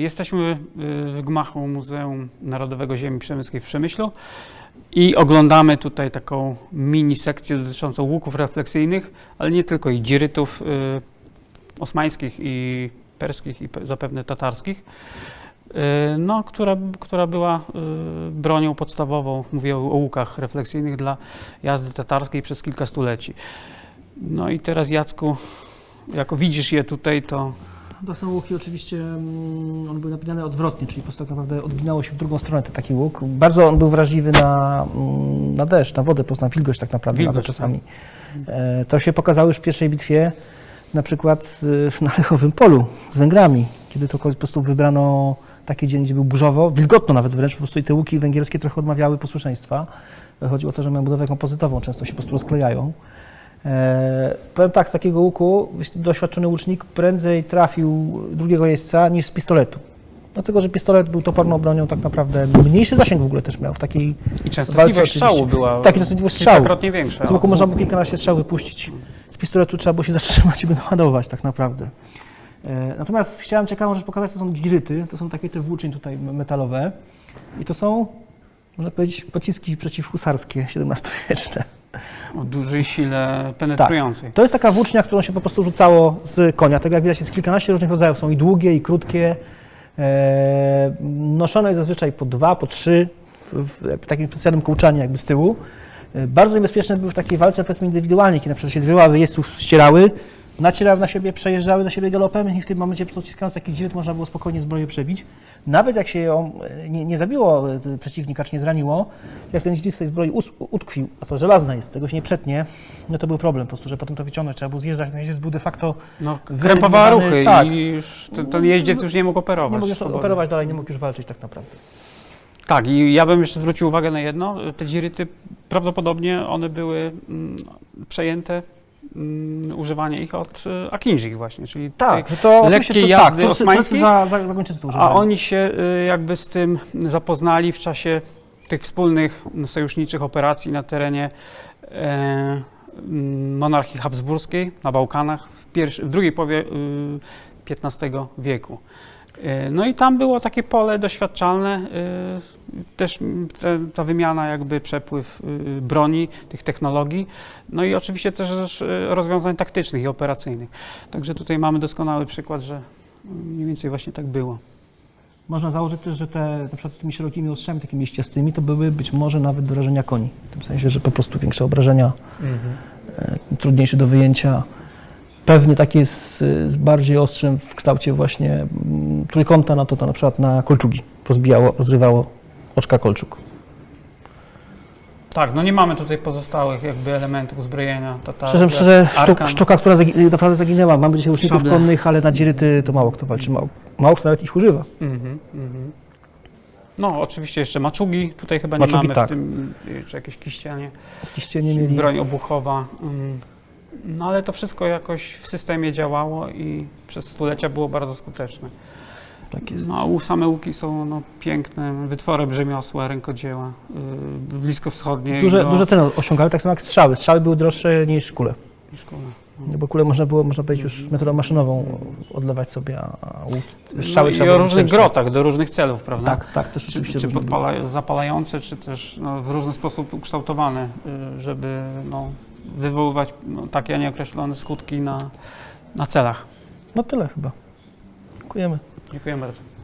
Jesteśmy y, w gmachu Muzeum Narodowego Ziemi Przemyskiej w Przemyślu i oglądamy tutaj taką mini sekcję dotyczącą łuków refleksyjnych, ale nie tylko i dzirytów y, osmańskich i perskich i pe- zapewne tatarskich, y, no, która, która była bronią podstawową, mówię o łukach refleksyjnych dla jazdy tatarskiej przez kilka stuleci. No i teraz Jacku, jako widzisz je tutaj, to To są łuki oczywiście, mm, one były napinane odwrotnie, czyli po prostu tak naprawdę odginało się w drugą stronę ten taki łuk. Bardzo on był wrażliwy na, mm, na deszcz, na wodę, po prostu na wilgoć tak naprawdę Wilgoć, nawet czasami. E, To się pokazało już w pierwszej bitwie, na przykład y, na Lechowym Polu z Węgrami, kiedy to po prostu wybrano taki dzień, gdzie był burzowo, wilgotno nawet wręcz, po prostu i te łuki węgierskie trochę odmawiały posłuszeństwa. Chodziło o to, że mają budowę kompozytową, często się po prostu rozklejają. E, powiem tak, z takiego łuku doświadczony łucznik prędzej trafił drugiego jeźdźca niż z pistoletu. Dlatego, że pistolet był toporną bronią tak naprawdę, mniejszy zasięg w ogóle też miał w takiej i częstotliwość strzału była Tak, częstotliwość strzału. kilkakrotnie większa. z łuku można było kilkanaście strzał wypuścić. Z pistoletu trzeba było się zatrzymać i naładować tak naprawdę. E, Natomiast chciałem ciekawą rzecz pokazać, to są giryty, to są takie te włóczyń tutaj metalowe i to są, można powiedzieć, pociski przeciwhusarskie XVII-wieczne. O dużej sile penetrującej. To jest taka włócznia, którą się po prostu rzucało z konia. Tak jak widać jest kilkanaście różnych rodzajów, są i długie, i krótkie. E, noszone jest zazwyczaj po dwa, po trzy, w, takim specjalnym kołczanie jakby z tyłu. E, bardzo niebezpieczne były w takiej walce powiedzmy indywidualnej, kiedy na przykład się dwie ławy jeźdźców ścierały, nacierały na siebie, przejeżdżały na siebie galopem i w tym momencie po prostu ściskając taki dziryt można było spokojnie zbroję przebić. Nawet jak się ją e, nie, nie zabiło e, przeciwnika, czy nie zraniło, jak ten dziryt z tej zbroi utkwił, a to żelazna jest, tego się nie przetnie, no to był problem po prostu, że potem to wyciągnąć, trzeba było zjeżdżać, no jeździec był de facto No, krępowała ruchy tak. i już ten, ten jeździec już nie mógł operować. nie mógł już swobodnie. operować dalej, nie mógł już walczyć tak naprawdę. Tak, i ja bym jeszcze zwrócił uwagę na jedno. Te dziryty, prawdopodobnie one były mm, przejęte mm, używanie ich od y, Akinjich właśnie, czyli Tak, tej, to lekkiej to, jazdy tak, osmańskiej, za, za, to a oni się y, jakby z tym zapoznali w czasie tych wspólnych sojuszniczych operacji na terenie e, monarchii habsburskiej na Bałkanach w, pierwszy, w drugiej połowie y, XV wieku. E, No i tam było takie pole doświadczalne, y, też te, ta wymiana, jakby przepływ y, broni, tych technologii, no i oczywiście też rozwiązań taktycznych i operacyjnych. Także tutaj mamy doskonały przykład, że mniej więcej właśnie tak było. Można założyć też, że te na przykład z tymi szerokimi ostrzami, takimi ściastymi, to były być może nawet do rażenia koni. W tym sensie, że po prostu większe obrażenia, e, trudniejsze do wyjęcia. Pewnie takie z, z bardziej ostrzem w kształcie właśnie mm, trójkąta, no to, to na przykład na kolczugi rozbijało, rozrywało oczka kolczuk. Tak, no nie mamy tutaj pozostałych jakby elementów uzbrojenia. Tatar, Szczerze, szczerze sztuk, sztuka, która zagi- naprawdę zaginęła. Mamy dzisiaj łuczników Szable. konnych, ale na dziryty to mało kto walczy. Mało, mało kto nawet ich używa. Mhm, mhm. No oczywiście jeszcze maczugi, tutaj chyba Maczugi, nie mamy tak. w tym, y, czy jakieś kiścianie, Oczywiście nie mieli. broń obuchowa. mm. No ale to wszystko jakoś w systemie działało i przez stulecia było bardzo skuteczne. Tak jest. No, a u- same łuki są no, pięknym wytworem rzemiosła, rękodzieła, yy, bliskowschodniej. Duże, duże ceny osiągały, tak samo jak strzały. Strzały były droższe niż kule. Szkoda. No bo kule można było, można powiedzieć, już metodą maszynową odlewać sobie, a strzały no, I o różnych grotach, do różnych celów, prawda? Tak, tak, też Czy, czy podpala, zapalające, czy też no, w różny sposób ukształtowane, y, żeby no, wywoływać no, takie, a nie określone skutki na, na celach. No tyle chyba. Dziękujemy. Dziękuję bardzo.